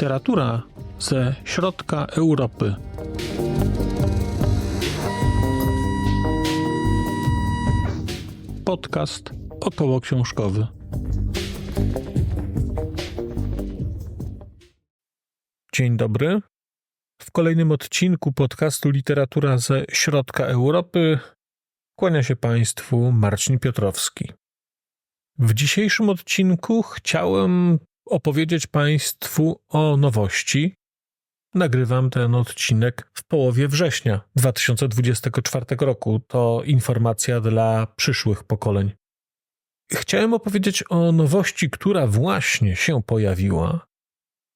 Literatura ze środka Europy. Podcast około książkowy. Dzień dobry. W kolejnym odcinku podcastu Literatura ze środka Europy kłania się Państwu Marcin Piotrowski. W dzisiejszym odcinku chciałem opowiedzieć Państwu o nowości. Nagrywam ten odcinek w połowie września 2024 roku. To informacja dla przyszłych pokoleń. Chciałem opowiedzieć o nowości, która właśnie się pojawiła.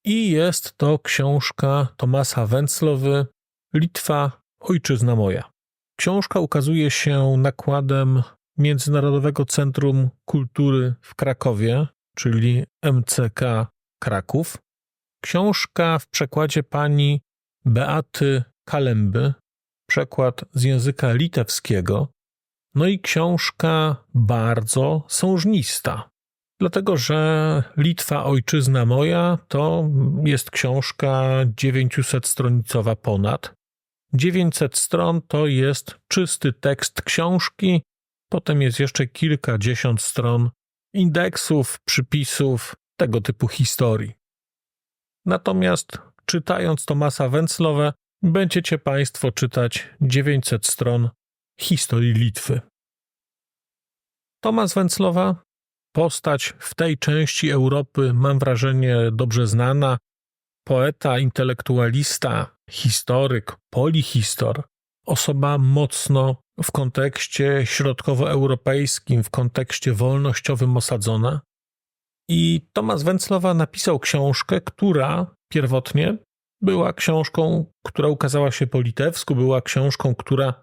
I jest to książka Tomasa Węclowy Litwa, Ojczyzna moja. Książka ukazuje się nakładem Międzynarodowego Centrum Kultury w Krakowie, czyli MCK Kraków. Książka w przekładzie pani Beaty Kalemby, przekład z języka litewskiego. No i książka bardzo sążnista, dlatego że Litwa, ojczyzna moja, to jest książka 900-stronicowa ponad. 900 stron to jest czysty tekst książki, potem jest jeszcze kilkadziesiąt stron indeksów, przypisów, tego typu historii. Natomiast czytając Tomasa Węclowe, będziecie Państwo czytać 900 stron historii Litwy. Tomasz Węclowa, postać w tej części Europy, mam wrażenie, dobrze znana, poeta, intelektualista, historyk, polihistor, osoba mocno w kontekście środkowoeuropejskim, w kontekście wolnościowym osadzona. I Tomasz Węclowa napisał książkę, która pierwotnie była książką, która ukazała się po litewsku, była książką, która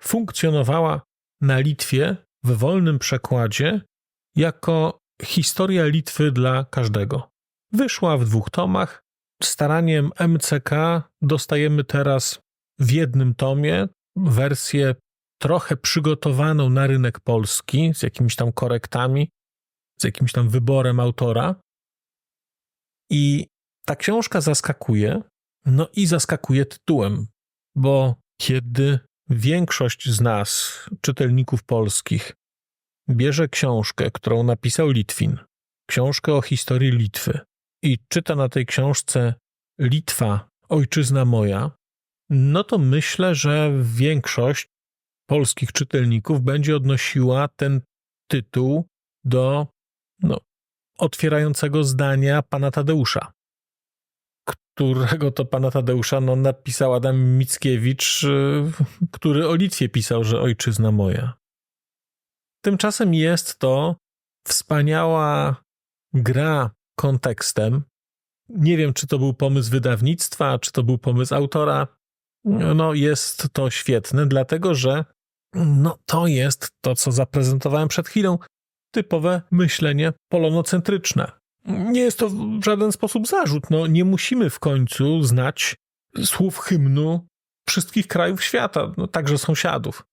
funkcjonowała na Litwie w wolnym przekładzie jako historia Litwy dla każdego. Wyszła w dwóch tomach. Staraniem MCK dostajemy teraz w jednym tomie wersję trochę przygotowaną na rynek polski, z jakimiś tam korektami, z jakimś tam wyborem autora. I ta książka zaskakuje, no i zaskakuje tytułem, bo kiedy większość z nas, czytelników polskich, bierze książkę, którą napisał Litwin, książkę o historii Litwy, i czyta na tej książce Litwa, ojczyzna moja, no to myślę, że większość polskich czytelników będzie odnosiła ten tytuł do no, otwierającego zdania pana Tadeusza, którego to pana Tadeusza no, napisał Adam Mickiewicz, y, który o Litwie pisał, że ojczyzna moja. Tymczasem jest to wspaniała gra kontekstem. Nie wiem, czy to był pomysł wydawnictwa, czy to był pomysł autora. No, jest to świetne, dlatego że no, to jest to, co zaprezentowałem przed chwilą. Typowe myślenie polonocentryczne. Nie jest to w żaden sposób zarzut. No, nie musimy w końcu znać słów hymnu wszystkich krajów świata, no, także sąsiadów.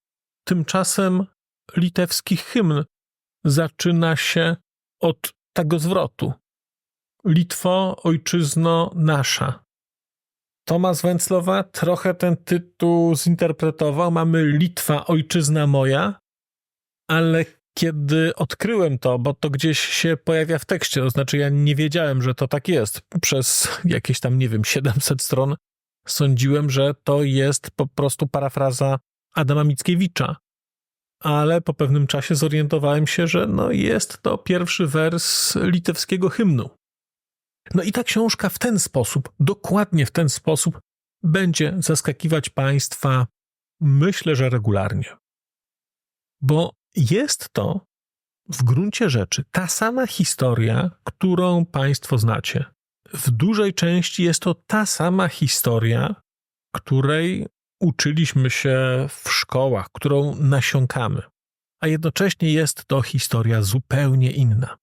Tymczasem litewski hymn zaczyna się od tego zwrotu. Litwo, ojczyzno nasza. Tomasz Węclowa trochę ten tytuł zinterpretował. Mamy Litwa, ojczyzna moja, ale kiedy odkryłem to, bo to gdzieś się pojawia w tekście, to znaczy ja nie wiedziałem, że to tak jest. Przez jakieś tam, nie wiem, 700 stron sądziłem, że to jest po prostu parafraza Adama Mickiewicza. Ale po pewnym czasie zorientowałem się, że no jest to pierwszy wers litewskiego hymnu. No i ta książka w ten sposób, dokładnie w ten sposób, będzie zaskakiwać Państwa, myślę, że regularnie. Bo jest to w gruncie rzeczy ta sama historia, którą Państwo znacie. W dużej części jest to ta sama historia, której uczyliśmy się w szkołach, którą nasiąkamy. A jednocześnie jest to historia zupełnie inna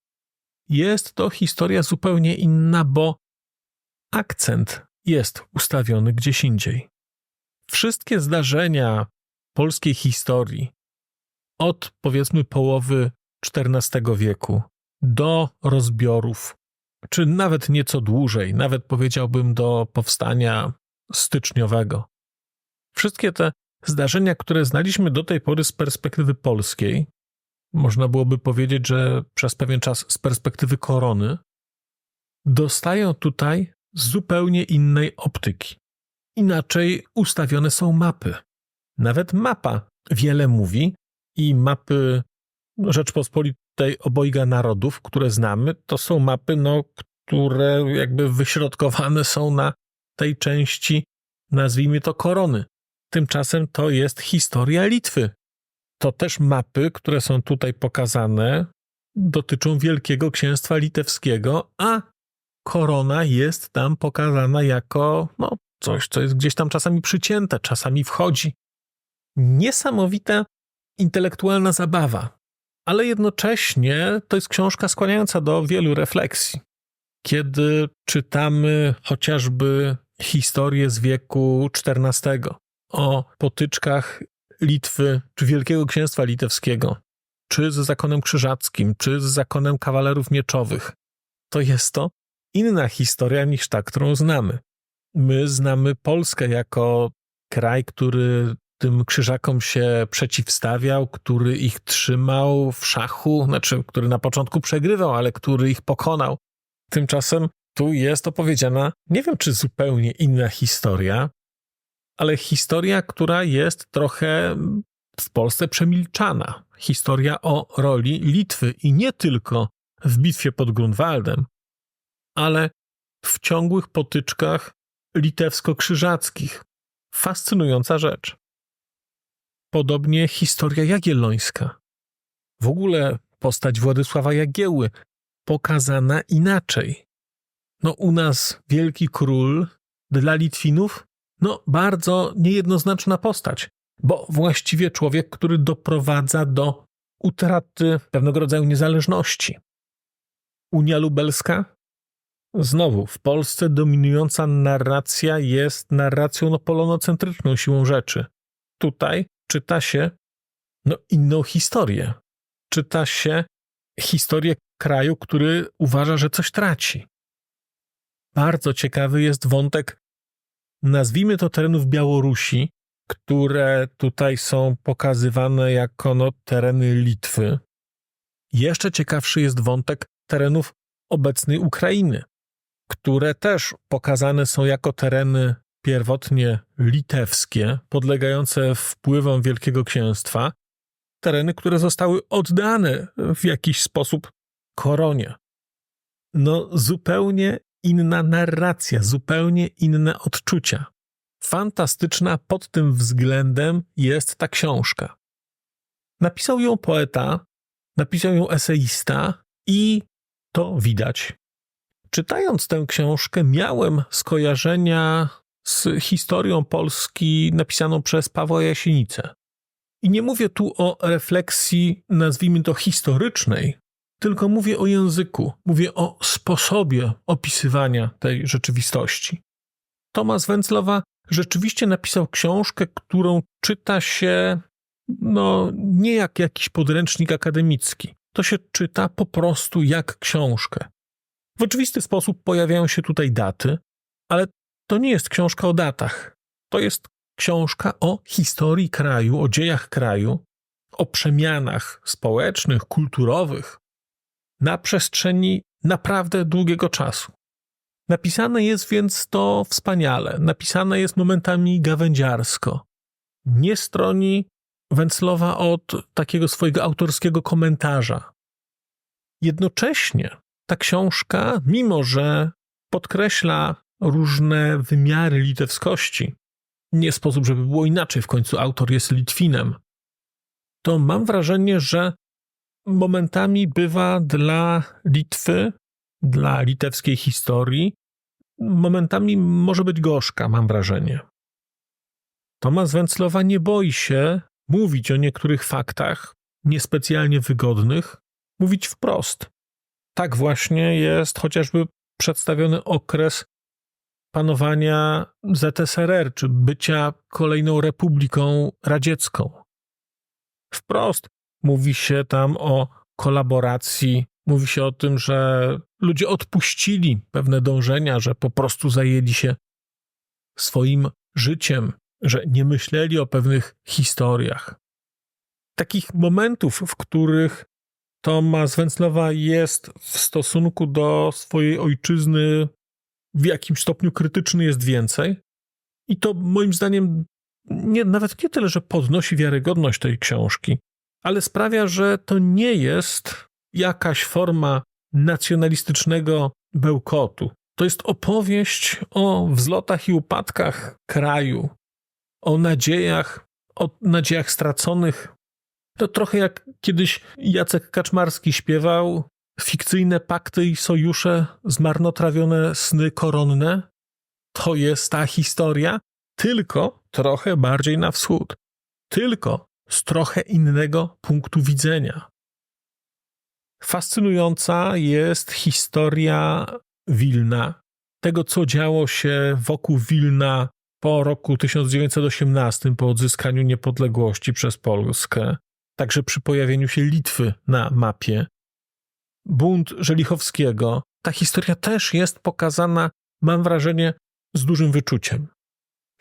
jest to historia zupełnie inna, bo akcent jest ustawiony gdzieś indziej. Wszystkie zdarzenia polskiej historii od powiedzmy połowy XIV wieku do rozbiorów czy nawet nieco dłużej, nawet powiedziałbym do powstania styczniowego. Wszystkie te zdarzenia, które znaliśmy do tej pory z perspektywy polskiej, można byłoby powiedzieć, że przez pewien czas z perspektywy korony, dostają tutaj zupełnie innej optyki. Inaczej ustawione są mapy. Nawet mapa wiele mówi i mapy Rzeczpospolitej obojga narodów, które znamy, to są mapy, no, które jakby wyśrodkowane są na tej części, nazwijmy to korony. Tymczasem to jest historia Litwy. To też mapy, które są tutaj pokazane, dotyczą Wielkiego Księstwa Litewskiego, a korona jest tam pokazana jako no, coś, co jest gdzieś tam czasami przycięte, czasami wchodzi. Niesamowita intelektualna zabawa, ale jednocześnie to jest książka skłaniająca do wielu refleksji. Kiedy czytamy chociażby historię z wieku XIV o potyczkach Litwy czy Wielkiego Księstwa Litewskiego, czy z zakonem krzyżackim, czy z zakonem kawalerów mieczowych, to jest to inna historia niż ta, którą znamy. My znamy Polskę jako kraj, który tym krzyżakom się przeciwstawiał, który ich trzymał w szachu, znaczy, który na początku przegrywał, ale który ich pokonał. Tymczasem tu jest opowiedziana, nie wiem czy zupełnie inna historia, ale historia, która jest trochę w Polsce przemilczana. Historia o roli Litwy i nie tylko w bitwie pod Grunwaldem, ale w ciągłych potyczkach litewsko-krzyżackich. Fascynująca rzecz. Podobnie historia jagiellońska. W ogóle postać Władysława Jagieły pokazana inaczej. No u nas wielki król dla Litwinów, no bardzo niejednoznaczna postać, bo właściwie człowiek, który doprowadza do utraty pewnego rodzaju niezależności. Unia Lubelska Znowu, w Polsce dominująca narracja jest narracją no, polonocentryczną siłą rzeczy. Tutaj czyta się no, inną historię. Czyta się historię kraju, który uważa, że coś traci. Bardzo ciekawy jest wątek, nazwijmy to terenów Białorusi, które tutaj są pokazywane jako no, tereny Litwy. Jeszcze ciekawszy jest wątek terenów obecnej Ukrainy które też pokazane są jako tereny pierwotnie litewskie, podlegające wpływom Wielkiego Księstwa, tereny, które zostały oddane w jakiś sposób koronie. No, zupełnie inna narracja, zupełnie inne odczucia. Fantastyczna pod tym względem jest ta książka. Napisał ją poeta, napisał ją eseista i to widać Czytając tę książkę, miałem skojarzenia z historią Polski napisaną przez Pawła Jasienicę. I nie mówię tu o refleksji, nazwijmy to historycznej, tylko mówię o języku, mówię o sposobie opisywania tej rzeczywistości. Tomasz Węclowa rzeczywiście napisał książkę, którą czyta się no, nie jak jakiś podręcznik akademicki. To się czyta po prostu jak książkę. W oczywisty sposób pojawiają się tutaj daty, ale to nie jest książka o datach. To jest książka o historii kraju, o dziejach kraju, o przemianach społecznych, kulturowych na przestrzeni naprawdę długiego czasu. Napisane jest więc to wspaniale, napisane jest momentami gawędziarsko. Nie stroni Węclowa od takiego swojego autorskiego komentarza. Jednocześnie ta książka, mimo że podkreśla różne wymiary litewskości, nie sposób, żeby było inaczej, w końcu autor jest Litwinem, to mam wrażenie, że momentami bywa dla Litwy, dla litewskiej historii, momentami może być gorzka, mam wrażenie. Tomasz Węclowa nie boi się mówić o niektórych faktach niespecjalnie wygodnych, mówić wprost tak właśnie jest chociażby przedstawiony okres panowania ZSRR, czy bycia kolejną republiką radziecką. Wprost mówi się tam o kolaboracji Mówi się o tym, że ludzie odpuścili pewne dążenia, że po prostu zajęli się swoim życiem, że nie myśleli o pewnych historiach. Takich momentów, w których Tomasz Węclawa jest w stosunku do swojej ojczyzny w jakimś stopniu krytyczny jest więcej. I to moim zdaniem nie, nawet nie tyle, że podnosi wiarygodność tej książki, ale sprawia, że to nie jest jakaś forma nacjonalistycznego bełkotu. To jest opowieść o wzlotach i upadkach kraju, o nadziejach, o nadziejach straconych. To trochę jak kiedyś Jacek Kaczmarski śpiewał fikcyjne pakty i sojusze, zmarnotrawione sny koronne. To jest ta historia, tylko trochę bardziej na wschód, tylko z trochę innego punktu widzenia. Fascynująca jest historia Wilna, tego co działo się wokół Wilna po roku 1918, po odzyskaniu niepodległości przez Polskę, także przy pojawieniu się Litwy na mapie. Bunt Żelichowskiego. Ta historia też jest pokazana, mam wrażenie, z dużym wyczuciem.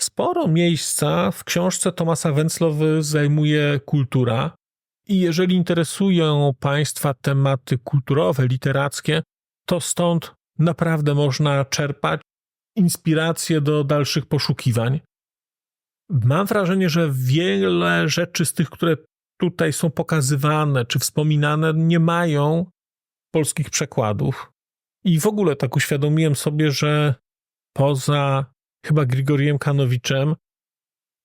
Sporo miejsca w książce Tomasa Węclowy zajmuje kultura, i jeżeli interesują Państwa tematy kulturowe, literackie, to stąd naprawdę można czerpać inspiracje do dalszych poszukiwań. Mam wrażenie, że wiele rzeczy z tych, które tutaj są pokazywane czy wspominane, nie mają polskich przekładów. I w ogóle tak uświadomiłem sobie, że poza chyba Grigoriem Kanowiczem,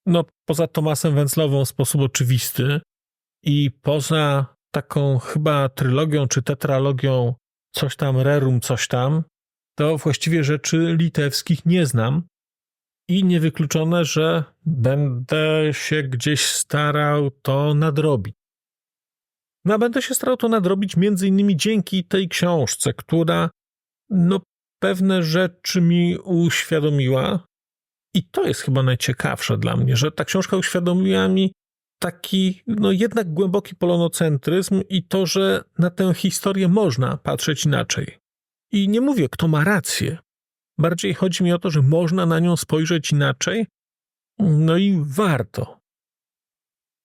no poza Tomasem Węclową w sposób oczywisty i poza taką chyba trylogią czy tetralogią coś tam rerum, coś tam, to właściwie rzeczy litewskich nie znam. I niewykluczone, że będę się gdzieś starał to nadrobić. No, a będę się starał to nadrobić między innymi dzięki tej książce, która no pewne rzeczy mi uświadomiła, i to jest chyba najciekawsze dla mnie, że ta książka uświadomiła mi taki, no jednak głęboki polonocentryzm i to, że na tę historię można patrzeć inaczej. I nie mówię, kto ma rację. Bardziej chodzi mi o to, że można na nią spojrzeć inaczej, no i warto.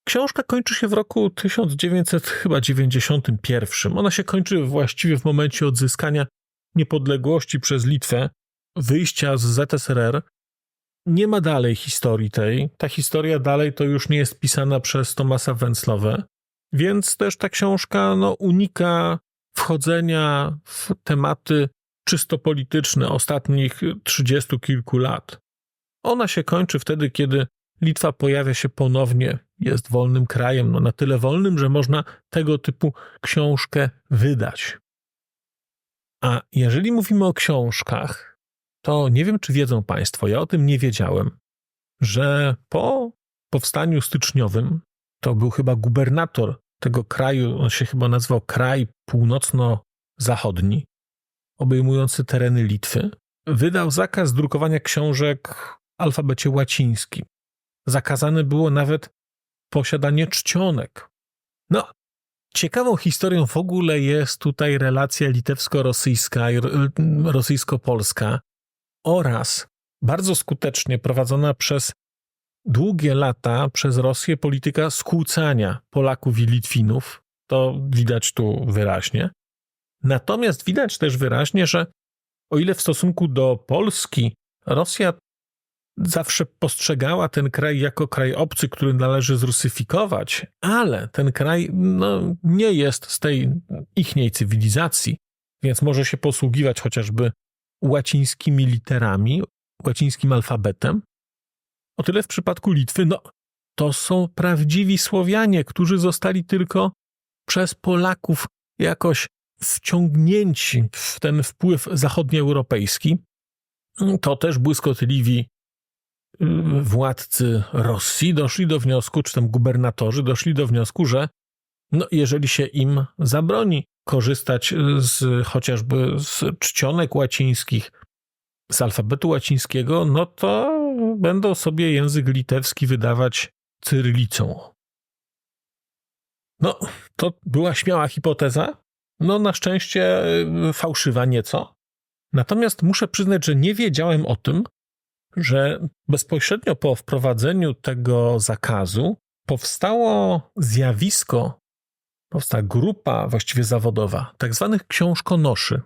Książka kończy się w roku 1991. Ona się kończy właściwie w momencie odzyskania niepodległości przez Litwę, wyjścia z ZSRR, nie ma dalej historii tej. Ta historia dalej to już nie jest pisana przez Tomasa Węclowę, więc też ta książka no, unika wchodzenia w tematy czysto polityczne ostatnich trzydziestu kilku lat. Ona się kończy wtedy, kiedy Litwa pojawia się ponownie, jest wolnym krajem, no na tyle wolnym, że można tego typu książkę wydać. A jeżeli mówimy o książkach, to nie wiem, czy wiedzą Państwo, ja o tym nie wiedziałem, że po powstaniu styczniowym to był chyba gubernator tego kraju, on się chyba nazywał Kraj Północno-Zachodni, obejmujący tereny Litwy, wydał zakaz drukowania książek w alfabecie łacińskim. Zakazane było nawet posiadanie czcionek. No, ciekawą historią w ogóle jest tutaj relacja litewsko-rosyjska rosyjsko-polska, oraz bardzo skutecznie prowadzona przez długie lata przez Rosję polityka skłócania Polaków i Litwinów. To widać tu wyraźnie. Natomiast widać też wyraźnie, że o ile w stosunku do Polski Rosja zawsze postrzegała ten kraj jako kraj obcy, który należy zrusyfikować, ale ten kraj no, nie jest z tej ichniej cywilizacji, więc może się posługiwać chociażby łacińskimi literami, łacińskim alfabetem. O tyle w przypadku Litwy, no to są prawdziwi Słowianie, którzy zostali tylko przez Polaków jakoś wciągnięci w ten wpływ zachodnioeuropejski. To też błyskotliwi y, władcy Rosji doszli do wniosku, czy tam gubernatorzy doszli do wniosku, że no, jeżeli się im zabroni korzystać z chociażby z czcionek łacińskich, z alfabetu łacińskiego, no to będą sobie język litewski wydawać cyrylicą. No, to była śmiała hipoteza, No, na szczęście y, fałszywa nieco. Natomiast muszę przyznać, że nie wiedziałem o tym, że bezpośrednio po wprowadzeniu tego zakazu powstało zjawisko, powstała grupa właściwie zawodowa, tak zwanych książkonoszy.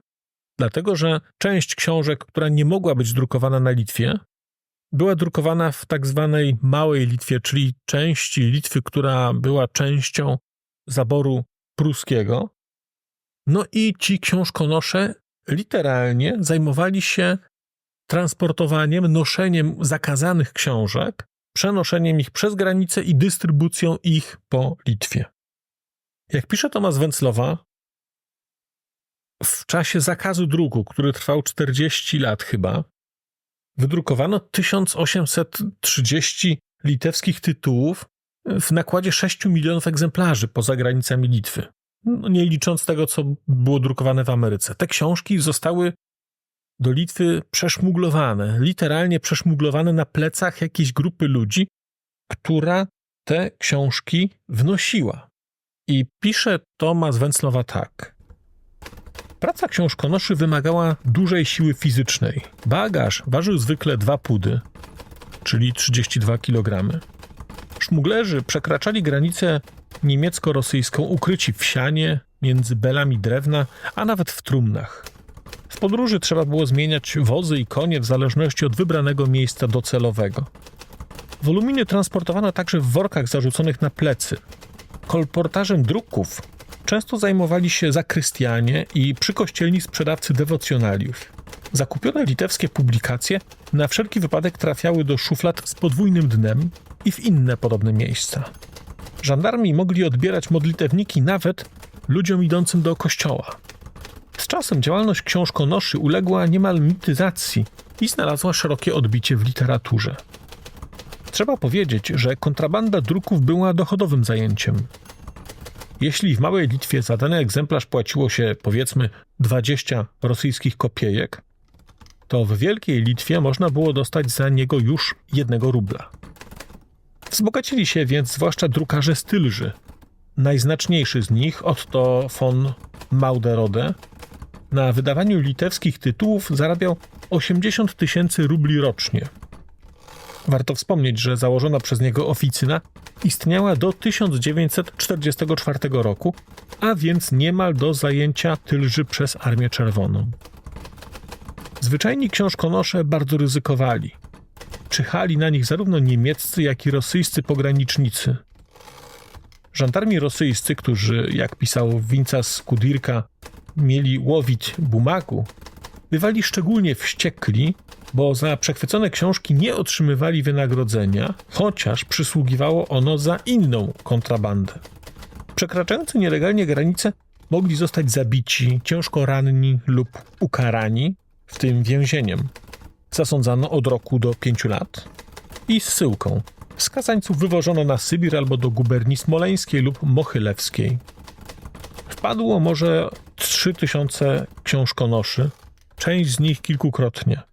Dlatego, że część książek, która nie mogła być drukowana na Litwie, była drukowana w tak zwanej Małej Litwie, czyli części Litwy, która była częścią zaboru pruskiego. No i ci książkonosze literalnie zajmowali się transportowaniem, noszeniem zakazanych książek, przenoszeniem ich przez granicę i dystrybucją ich po Litwie. Jak pisze Tomasz Węclowa, w czasie zakazu druku, który trwał 40 lat chyba, wydrukowano 1830 litewskich tytułów w nakładzie 6 milionów egzemplarzy poza granicami Litwy. No, nie licząc tego, co było drukowane w Ameryce. Te książki zostały do Litwy przeszmuglowane, literalnie przeszmuglowane na plecach jakiejś grupy ludzi, która te książki wnosiła. I pisze Tomasz Węclowa tak. Praca książkonoszy wymagała dużej siły fizycznej. Bagaż ważył zwykle dwa pudy, czyli 32 kg. Szmuglerzy przekraczali granicę niemiecko-rosyjską ukryci w sianie, między belami drewna, a nawet w trumnach. W podróży trzeba było zmieniać wozy i konie w zależności od wybranego miejsca docelowego. Woluminy transportowano także w workach zarzuconych na plecy. Kolportażem druków często zajmowali się zakrystianie i przykościelni sprzedawcy dewocjonaliów. Zakupione litewskie publikacje na wszelki wypadek trafiały do szuflad z podwójnym dnem i w inne podobne miejsca. Żandarmi mogli odbierać modlitewniki nawet ludziom idącym do kościoła. Z czasem działalność książkonoszy uległa niemal mityzacji i znalazła szerokie odbicie w literaturze. Trzeba powiedzieć, że kontrabanda druków była dochodowym zajęciem. Jeśli w Małej Litwie za dany egzemplarz płaciło się powiedzmy 20 rosyjskich kopiejek, to w Wielkiej Litwie można było dostać za niego już jednego rubla. Wzbogacili się więc zwłaszcza drukarze stylży. Najznaczniejszy z nich, Otto von Mauderode, na wydawaniu litewskich tytułów zarabiał 80 tysięcy rubli rocznie. Warto wspomnieć, że założona przez niego oficyna istniała do 1944 roku, a więc niemal do zajęcia Tylży przez Armię Czerwoną. Zwyczajni książkonosze bardzo ryzykowali. Czyhali na nich zarówno niemieccy, jak i rosyjscy pogranicznicy. Żandarmi rosyjscy, którzy, jak pisał Wincas Kudirka, mieli łowić bumagu, bywali szczególnie wściekli, bo za przechwycone książki nie otrzymywali wynagrodzenia, chociaż przysługiwało ono za inną kontrabandę. Przekraczający nielegalnie granice mogli zostać zabici, ciężko ranni lub ukarani, w tym więzieniem. Zasądzano od roku do pięciu lat i zsyłką. Skazańców wywożono na Sybir albo do guberni smoleńskiej lub mochylewskiej. Wpadło może 3000 książkonoszy, część z nich kilkukrotnie.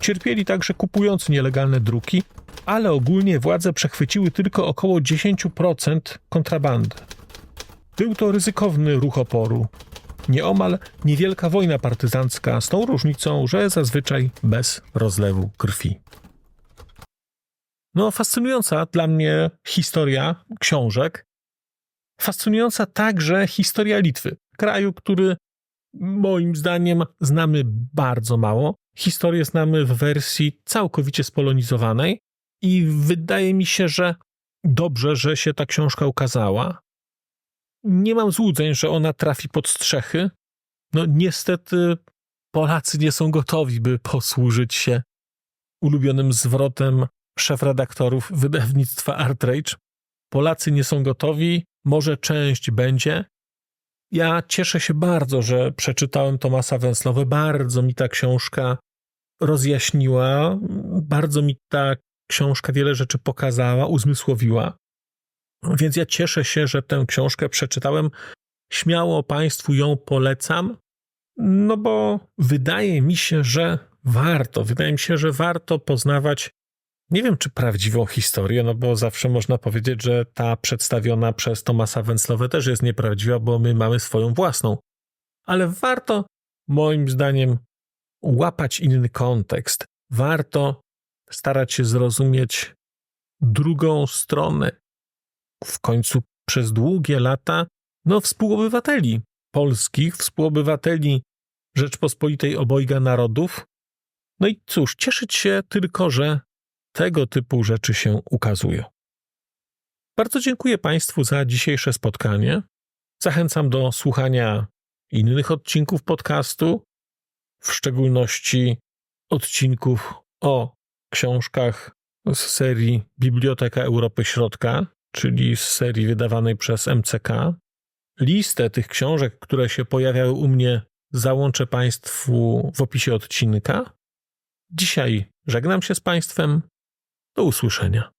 Cierpieli także kupując nielegalne druki, ale ogólnie władze przechwyciły tylko około 10% kontrabandy. Był to ryzykowny ruch oporu. Nieomal niewielka wojna partyzancka, z tą różnicą, że zazwyczaj bez rozlewu krwi. No, fascynująca dla mnie historia książek. Fascynująca także historia Litwy, kraju, który moim zdaniem znamy bardzo mało. Historię znamy w wersji całkowicie spolonizowanej i wydaje mi się, że dobrze, że się ta książka ukazała. Nie mam złudzeń, że ona trafi pod strzechy. No niestety Polacy nie są gotowi, by posłużyć się ulubionym zwrotem szef-redaktorów wydawnictwa Artrage. Polacy nie są gotowi, może część będzie, ja cieszę się bardzo, że przeczytałem Tomasa Węslowe. Bardzo mi ta książka rozjaśniła, bardzo mi ta książka wiele rzeczy pokazała, uzmysłowiła. Więc ja cieszę się, że tę książkę przeczytałem. Śmiało Państwu ją polecam, no bo wydaje mi się, że warto. Wydaje mi się, że warto poznawać nie wiem, czy prawdziwą historię, no bo zawsze można powiedzieć, że ta przedstawiona przez Tomasa Węclowę też jest nieprawdziwa, bo my mamy swoją własną. ale warto, moim zdaniem, łapać inny kontekst. Warto starać się zrozumieć drugą stronę. W końcu przez długie lata, no, współobywateli polskich, współobywateli Rzeczpospolitej obojga narodów. No i cóż, cieszyć się tylko, że tego typu rzeczy się ukazują. Bardzo dziękuję Państwu za dzisiejsze spotkanie. Zachęcam do słuchania innych odcinków podcastu, w szczególności odcinków o książkach z serii Biblioteka Europy Środka, czyli z serii wydawanej przez MCK. Listę tych książek, które się pojawiały u mnie, załączę Państwu w opisie odcinka. Dzisiaj żegnam się z Państwem. Do usłyszenia.